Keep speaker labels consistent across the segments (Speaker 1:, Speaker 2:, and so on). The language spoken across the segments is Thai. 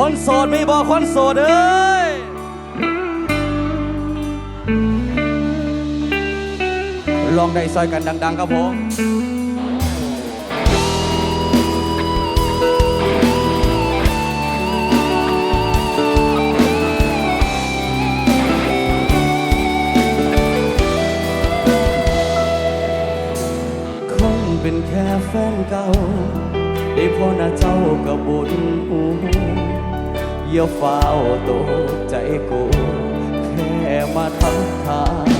Speaker 1: คนโสดไมีบอกคนโสดเอ้ยลองได้ซอยกันดัง ๆ ครับผมคงเป็นแค่แฟนเก่า ได้พอหน้าเจ้าก็บุญหู อย่าเฝ้าวตกใจกูแค่มาทักทาย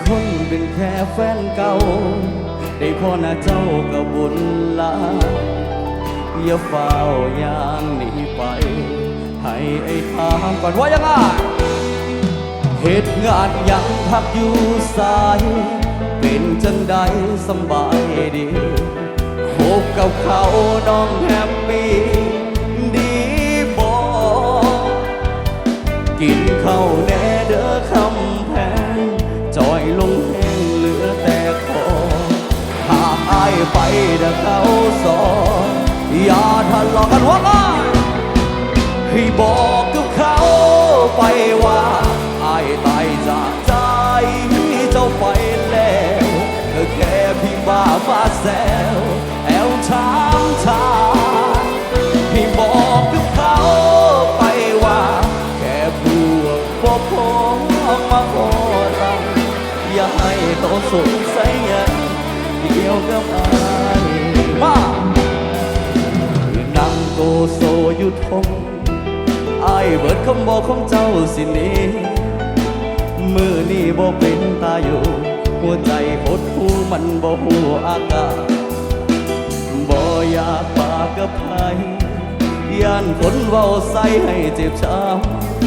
Speaker 1: คนเป็นแค่แฟนเก่า ได้พอหน้าเจ้าก็บุญลายอย่าเฝ้าวยางหนีไป ให้ไอ้ทางก่อนว่ายังไงเหตุงานยังพักอยู่สาย เป็นจังใดสบายดีพบกับเขาน้องแฮปปี้ายไปเด้อเขาสอนอย่าทะเลาะกันว่าไงให้บอกกับเขาไปว่า กับอายมานั่งโกโซอยู่ทงอายเบิดคำบอกของเจ้าสิหนี้มือนี่บ่เป็นตาอยู่ หัวใจหดหูมันบ่หูอากาศบ่อยากปากกับใครย่านคนเว้าใส่ให้เจ็บช้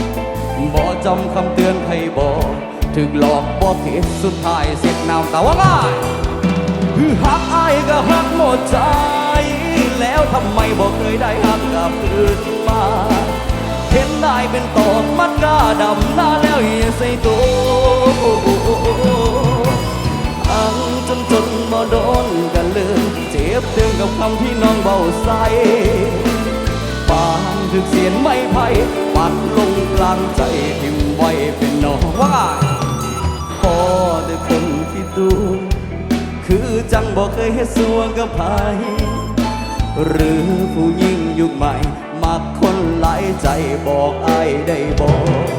Speaker 1: ำบ่จำคำเตือนใครบอกถึกหลอกบ่ผิดสุดท้ายเสียน้ำตาว่าง่าย หักอายก็หักหมดใจ แล้วทำไมบอกเคยได้หักกลับคืนมา เห็นได้เป็นตอกมัดกาดำหน้าแล้วอย่าใส่ตัวอังจนจนบ่โดนกันเลยเจ็บเตือนกับคำที่น้องเบาใสปานถึกเสียนไม่ไพ่ปัดลงกลางใจทิมไว้เป็นน้องว่าพอได้คนที่ดู คือจังบอกเคยเฮ็ดสัวกับไผหรือผู้ยิ่งยุคใหม่ มักคนหลายใจบอกอายได้บอก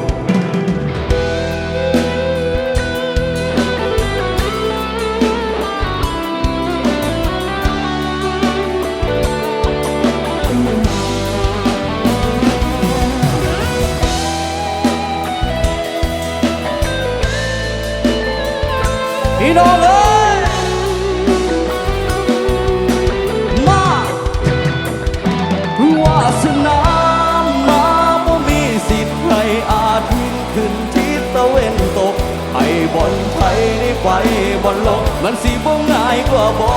Speaker 1: พี่น้องเอ้ บอลไทยได้ไปบอลโลกมันสิบ่ง่ายกว่าบ่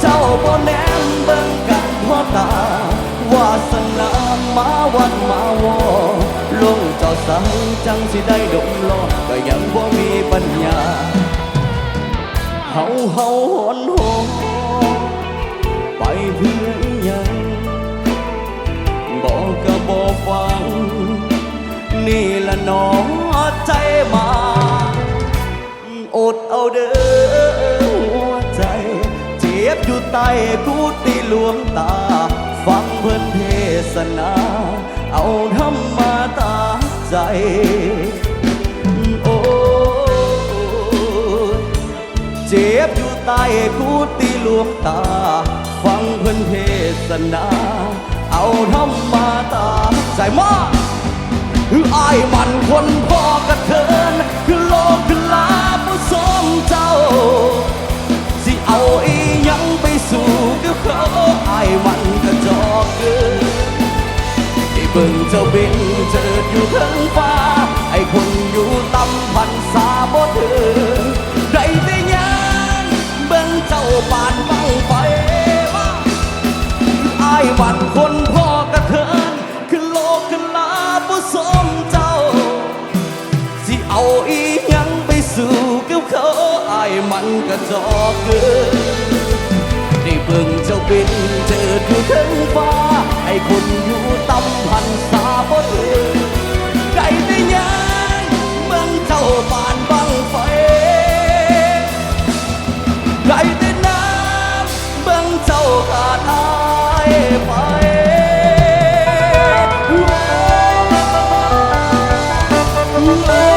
Speaker 1: เจ้าบ่แนมเบิ่งกันเพราตาวาสนามาวันมาวอลงเจ้าสังจังสิได้ดมลอก็ยังบ่มีปัญญาเฮาเฮาหอนหอไเด้อหัวใจ เจ็บอยู่ใต้กูตีหลวงตา ฟังเพิ่นเทศนา เอาธรรมาตาใจโอ้เจ็บอยู่ใต้กูตีหลวงตา ฟังเพิ่นเทศนา เอาธรรมาตาใจมากคืออายมันคนพอกระเทินคือ สิเอาอีหยังไปสู่กับเขาอายมันกระจอกเกินที่เบิ่งเจ้าบินเจิดอยู่ข้างฟ้า มันก็จอเกินได้เบิ่งเจ้าบินเจิดอยู่ถึงฟ้าให้คนอยู่ตำพันสาบ่ถึไก่ได้ยังเมืองเจ้าปานบังไฟไก่ได้น้ำเมืองเจ้าขาดอายไปเ